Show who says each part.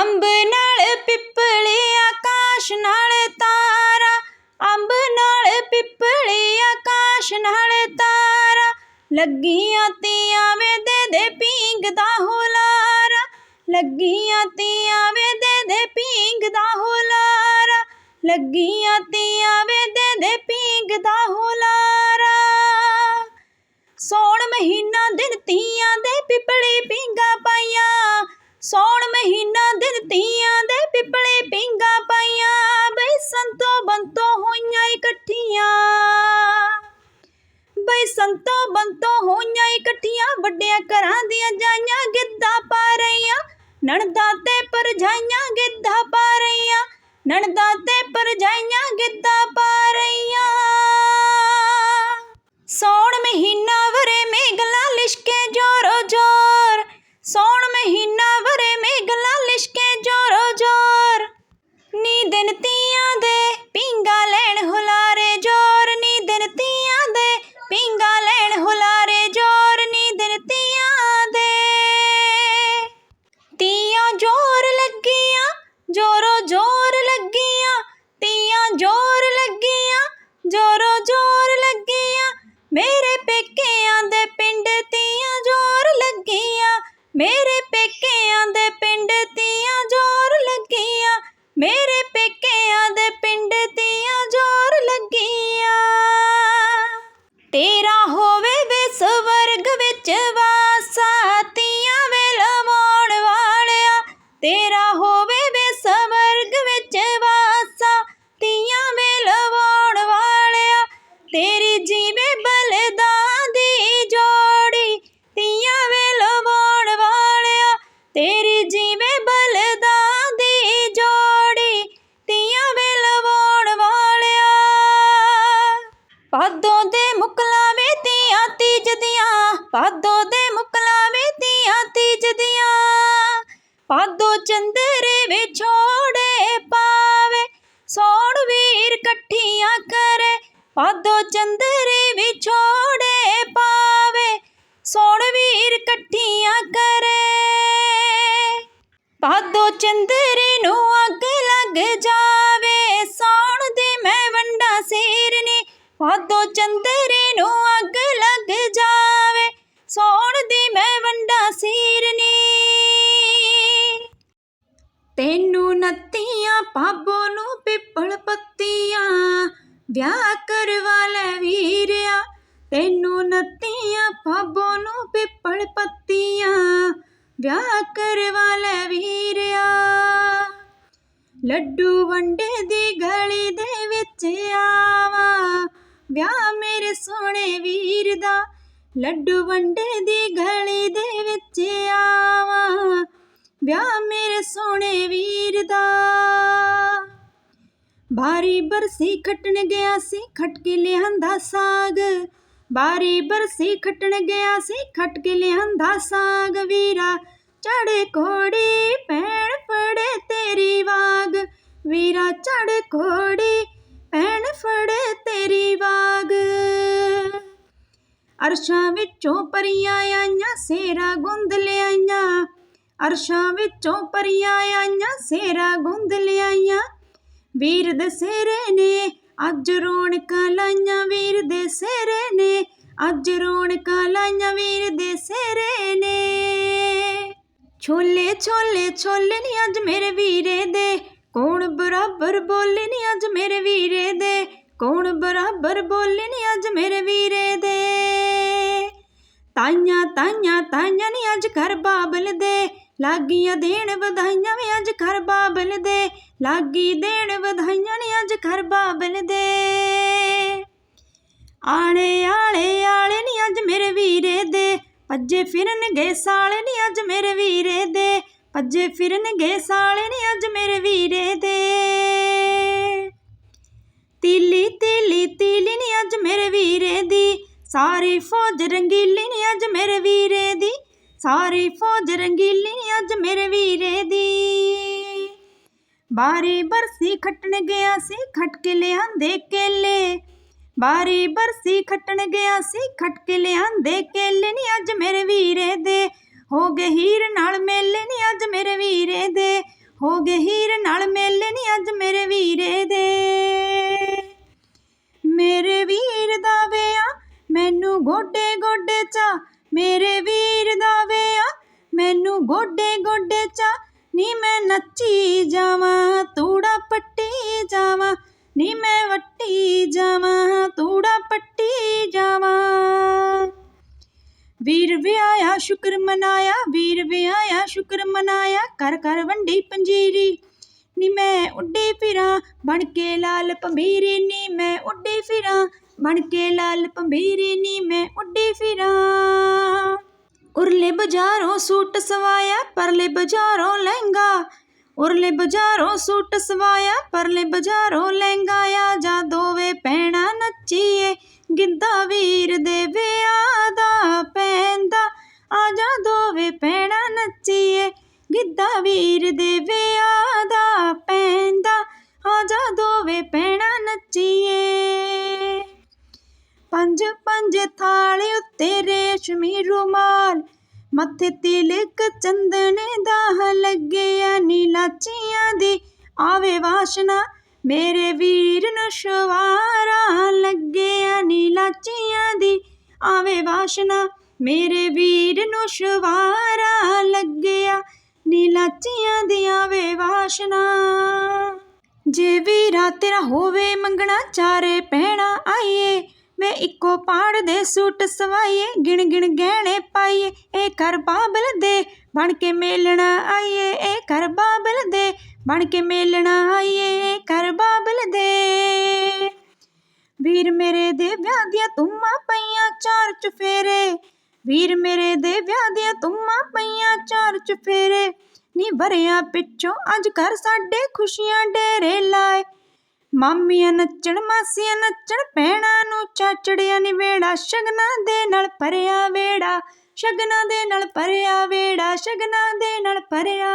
Speaker 1: ਅੰਬ ਨਾਲ ਪਿੱਪਲੀ ਆਕਾਸ਼ ਨਾਲ ਤਾਰਾ। ਅੰਬ ਨਾਲ ਪਿੱਪਲੀ ਆਕਾਸ਼ ਨਾਲ ਤਾਰਾ। ਲੱਗੀਆਂ ਤੀਆਂ ਵੇ ਦੇ ਦੇ ਪੀਂਗਦਾ ਹੁਲਾਰਾ। ਲੱਗੀਆਂ ਤੀਆਂ ਵੇ ਦੇ ਦੇ ਪੀਂਗਦਾ ਹੁਲਾਰਾ। ਲੱਗੀਆਂ ਤੀਆਂ ਵੇ ਦੇ ਦੇ ਪੀਂਗਦਾ ਹੁਲਾਰਾ। ਸੌਣ ਮਹੀਨਾ ਦਿਨ ਤੀਆਂ ਦੇ ਪਿਪਲੀ ਪਿੰਗਾ ਪਾਈਆਂ। ਸੌਣ ਮਹੀਨਾ ਬੰਤੋ ਹੋਈਆਂ ਇਕੱਠੀਆਂ। ਬਈ ਸੰਤੋ ਬੰਤੋ ਹੋਈਆਂ ਇਕੱਠੀਆਂ, ਵੱਡਿਆਂ ਘਰਾਂ ਦੀਆਂ ਜਾਈਆਂ ਗਿੱਧਾ ਪਾ ਰਹੀਆਂ। ਨਣਦਾ ਤੇ ਪਰਜਾਈਆਂ ਗਿੱਧਾ ਪਾ ਰਹੀਆਂ। ਨਣਦਾ ਤੇ ਪਰਜਾਈਆਂ ਗਿੱਧਾ ਪਾ ਰਹੀਆਂ। ਸੌਣ ਮਹੀਨਾ ਵਰੇ ਇਕੱਠੀਆਂ ਕਰੇ, ਪਾਦੋਂ ਚੰਦਰੇ ਵਿਛੋੜੇ ਪਾਵੇ, ਸੋਣ ਵੀਰ ਇਕੱਠੀਆਂ ਕਰੇ। ਪਾਦੋਂ ਚੰਦਰੇ ਨੂੰ ਅੱਗ ਲੱਗ ਜਾਵੇ ਸੌਣ ਦੀ ਮੈਂ ਵੰਡਾ ਸਿਰਨੀ, ਪਾਦੋਂ ਚੰਦਰੇ ਨੂੰ ਅੱਗ ਲੱਗ ਜਾਵੇ ਸੌਣ ਦੀ ਮੈਂ ਵੰਡਾ ਸਿਰਨੀ। ਤੈਨੂੰ ਨੱਤੀਆਂ ਪਾਬੋ ਵਿਆਹ ਕਰਵਾ ਲੈ ਵੀਰਿਆ। ਤੈਨੂੰ ਨੱਤੀਆਂ ਪਾਬੋ ਨੂੰ ਪਿੱਪਲ ਪੱਤੀਆਂ। ਵਿਆਹ ਕਰਵਾ ਲੈ ਵੀਰਿਆ। ਲੱਡੂ ਵੰਡੇ ਦੀ ਗਲੀ ਦੇ ਵਿੱਚ ਆਵਾ। ਵਿਆਹ ਮੇਰੇ ਸੋਹਣੇ ਵੀਰ ਦਾ। ਲੱਡੂ ਵੰਡੇ ਦੀ ਗਲੀ ਦੇ ਵਿੱਚ ਆਵਾ। ਵਿਆਹ ਮੇਰੇ ਸੋਹਣੇ ਵੀਰ ਦਾ। ਬਾਰੀ ਬਰਸੀ ਖੱਟਣ ਗਿਆ ਸੀ, ਖੱਟ ਕੇ ਲਿਆਂਦਾ ਸਾਗ। ਬਾਰੀ ਬਰਸੀ ਖੱਟਣ ਗਿਆ ਸੀ, ਖੱਟ ਕੇ ਲਿਆਂਦਾ ਸਾਗ। ਵੀਰਾ, ਚੜ ਕੋੜੀ ਪੈਣ ਫੜੇ ਤੇਰੀ ਵਾਗ। ਵੀਰਾ, ਚੜ ਕੋੜੀ ਪੈਣ ਫੜੇ ਤੇਰੀ ਵਾਗ। ਅਰਸ਼ਾਂ ਵਿੱਚੋਂ ਪਰੀਆਂ ਆਈਆਂ, ਸੇਰਾ ਗੁੰਦ ਲਿਆਈਆਂ। ਅਰਸ਼ਾਂ ਵਿੱਚੋਂ ਪਰੀਆਂ ਆਈਆਂ, ਸੇਰਾ ਗੁੰਦ ਲਿਆਈਆਂ। ਵੀਰ ਦੇ ਸਿਰੇ ਨੇ, ਅੱਜ ਰੌਣਕਾਂ ਲਾਈਆਂ ਵੀਰ ਦੇ ਸਿਰੇ ਨੇ, ਅੱਜ ਰੌਣਕਾਂ ਲਾਈਆਂ ਵੀਰ ਦੇ ਸਿਰੇ ਨੇ। ਛੋਲੇ ਛੋਲੇ ਛੋਲੇ ਨੀ ਅੱਜ ਮੇਰੇ ਵੀਰੇ ਦੇ, ਕੌਣ ਬਰਾਬਰ ਬੋਲੇ ਨੀ ਅੱਜ ਮੇਰੇ ਵੀਰੇ ਦੇ, ਕੌਣ ਬਰਾਬਰ ਬੋਲੇ ਨੀ ਅੱਜ ਮੇਰੇ ਵੀਰੇ ਦੇ। ਤਾਈਆਂ ਤਾਈਆਂ ਤਾਈਆਂ ਨਹੀਂ ਅੱਜ ਘਰ ਬਾਬਲ ਦੇ ਲਾਗੀਆਂ ਦੇਣ ਵਧਾਈਆਂ ਵੀ ਅੱਜ ਘਰ ਬਾਬਲ ਦੇ। ਲਾਗੀ ਦੇਣ ਵਧਾਈਆਂ ਨੀ ਅੱਜ ਘਰ ਬਾਬਲ ਦੇ। ਆਲੇ ਆਲੇ ਆਲੇ ਨੀ ਅੱਜ ਮੇਰੇ ਵੀਰੇ ਦੇ। ਭੱਜੇ ਫਿਰਨਗੇ ਸਾਲੇ ਨੀ ਅੱਜ ਮੇਰੇ ਵੀਰੇ ਦੇ। ਭੱਜੇ ਫਿਰਨਗੇ ਸਾਲੇ ਨੀ ਅੱਜ ਮੇਰੇ ਵੀਰੇ ਦੇ। ਤੀਲੀ ਤੀਲੀ ਤੀਲੀ ਨੀ ਅੱਜ ਮੇਰੇ ਵੀਰੇ ਦੀ। ਸਾਰੀ ਫੌਜ ਰੰਗੀਲੀ ਨੀ ਅੱਜ ਮੇਰੇ ਵੀਰੇ ਦੀ ਸਾਰੀ ਫੌਜ ਰੰਗੀਲੀ ਅੱਜ ਮੇਰੇ ਵੀਰੇ ਦੀ। ਬਾਰੀ ਬਰਸੀ ਖੱਟਣ ਗਿਆ ਸੀ ਖੱਟ ਕੇ ਲਿਆਂਦੇ ਕੇਲੇ। ਬਾਰੀ ਬਰਸੀ ਖੱਟਣ ਗਿਆ ਸੀ ਖੱਟ ਕੇ ਲਿਆਂਦੇ ਕੇਲੇ ਨੀ ਅੱਜ ਮੇਰੇ ਵੀਰੇ ਦੇ। ਹੋ ਗਏ ਹੀਰ ਨਾਲ ਮੇਲੇ ਨੀ ਅੱਜ ਮੇਰੇ ਵੀਰੇ ਦੇ। ਹੋ ਗਏ ਗੋਡੇ ਚਾ ਨੀ ਮੈਂ ਨੱਚੀ ਜਾਵਾਂ, ਤੂੜਾ ਪੱਟੀ ਜਾਵਾਂ। ਨੀ ਮੈਂ ਵੱਟੀ ਜਾਵਾਂ, ਤੂੜਾ ਪੱਟੀ ਜਾਵਾਂ। ਵੀਰ ਵਿਆਇਆ ਸ਼ੁਕਰ ਮਨਾਇਆ, ਵੀਰ ਵਿਆਇਆ ਸ਼ੁਕਰ ਮਨਾਇਆ ਕਰ ਕਰ ਵੰਡੀ ਪੰਜੀਰੀ। ਨੀ ਮੈਂ ਉੱਡੀ ਫਿਰਾਂ, ਬਣ ਕੇ ਲਾਲ ਪੰਬੀਰੀ ਨੀ ਮੈਂ ਉੱਡੀ ਫਿਰਾਂ, ਬਣ ਕੇ ਲਾਲ ਪੰਬੀਰੀ ਨੀ ਮੈਂ ਉੱਡੀ ਫਿਰਾਂ। ਉਰਲੇ ਬਾਜ਼ਾਰੋਂ ਸੂਟ ਸਵਾਇਆ ਪਰਲੇ ਬਾਜ਼ਾਰੋਂ ਲਹਿੰਗਾ। ਉਰਲੇ ਬਾਜ਼ਾਰੋਂ ਸੂਟ ਸਵਾਇਆ ਪਰਲੇ ਬਾਜ਼ਾਰੋਂ ਲਹਿੰਗਾ ਆ। ਜਾ ਦੋਵੇਂ ਭੈਣਾਂ ਨੱਚੀਏ ਗਿੱਧਾ ਵੀਰ ਦੇ ਵਿਆਹ ਦਾ। ਪੰਜ ਥਾਲੇ ਉੱਤੇ ਰੇਸ਼ਮੀ ਰੁਮਾਲ। ਮੱਥੇ ਤਿਲਕ ਚੰਦਨ ਦਾ ਲੱਗਿਆ ਨੀਲਾਚੀਆਂ ਦੀ। ਆਵੇ ਵਾਸ਼ਨਾ, ਮੇਰੇ ਵੀਰ ਨੂੰ ਸ਼ਵਾਰਾ ਲੱਗਿਆ ਨੀਲਾਚੀਆਂ ਦੀ। ਆਵੇ ਵਾਸ਼ਨਾ, ਮੇਰੇ ਵੀਰ ਨੂੰ ਸ਼ਵਾਰਾ ਲੱਗਿਆ ਨੀਲਾਚੀਆਂ ਦੀ। ਆਵੇ ਵਾਸ਼ਨਾ। ਜੇ ਵੀਰਾ ਤੇਰਾ ਹੋਵੇ ਮੰਗਣਾ, ਚਾਰੇ ਪਹਿਣਾ ਆਈਏ। ਮੈਂ ਇੱਕੋ ਪਾੜ ਦੇ ਸੂਟ ਸਵਾਈਏ, ਗਿਣ ਗਿਣ ਗਹਿਣੇ ਪਾਈਏ, ਇਹ ਕਰ ਬਾਬਲ ਦੇ ਬਣ ਕੇ ਮੇਲਣਾ ਆਈਏ, ਇਹ ਕਰ ਬਾਬਲ ਦੇ ਬਣ ਕੇ ਮੇਲਣਾ ਆਈਏ, ਇਹ ਕਰ ਬਾਬਲ ਦੇ। ਵੀਰ ਮੇਰੇ ਦੇ ਵਿਆਹ ਦੀਆਂ ਤੁਮਾਂ ਪਈਆਂ ਚਾਰ ਚੁਫੇਰੇ, ਵੀਰ ਮੇਰੇ ਦੇ ਵਿਆਹ ਦੀਆਂ ਤੁਮਾਂ ਪਈਆਂ ਚਾਰ ਚੁਫੇਰੇ, ਨੀ ਵਰਿਆ ਪਿੱਛੋਂ ਅੱਜ ਕਰ ਸਾਡੇ ਖੁਸ਼ੀਆਂ ਡੇਰੇ ਲਾ ਮਾਮੀਆਂ ਨੱਚਣ, ਮਾਸੀਆਂ ਨੱਚਣ, ਭੈਣਾਂ ਨੂੰ ਚਾਚੜਿਆਂ ਨੀ ਵੇੜਾ, ਸ਼ਗਨਾਂ ਦੇ ਨਾਲ ਭਰਿਆ ਵੇੜਾ, ਸ਼ਗਨਾਂ ਦੇ ਨਾਲ ਭਰਿਆ ਵੇੜਾ, ਸ਼ਗਨਾਂ ਦੇ ਨਾਲ ਭਰਿਆ।